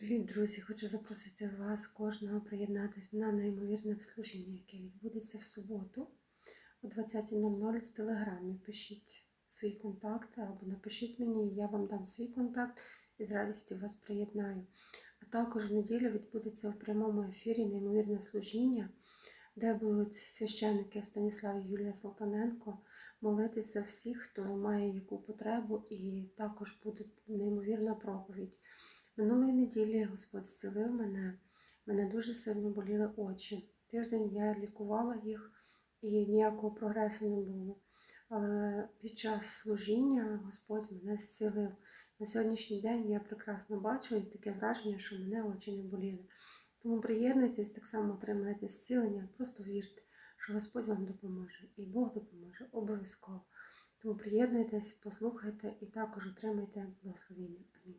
Привіт, друзі! Хочу запросити вас кожного приєднатися на неймовірне служіння, яке відбудеться в суботу о 20.00 в Телеграмі. Пишіть свої контакти або напишіть мені, я вам дам свій контакт і з радістю вас приєднаю. А також в неділю відбудеться в прямому ефірі неймовірне служіння, де будуть священники Станіслав і Юлія Салтаненко молитись за всіх, хто має яку потребу, і також буде неймовірна проповідь. Минулої неділі Господь зцілив мене. Мене дуже сильно боліли очі. Тиждень я лікувала їх і ніякого прогресу не було. Але під час служіння Господь мене зцілив. На сьогоднішній день я прекрасно бачу і таке враження, що мене очі не боліли. Тому приєднуйтесь, так само отримаєте зцілення, просто вірте, що Господь вам допоможе і Бог допоможе обов'язково. Тому приєднуйтесь, послухайте і також отримайте благословення. Амінь.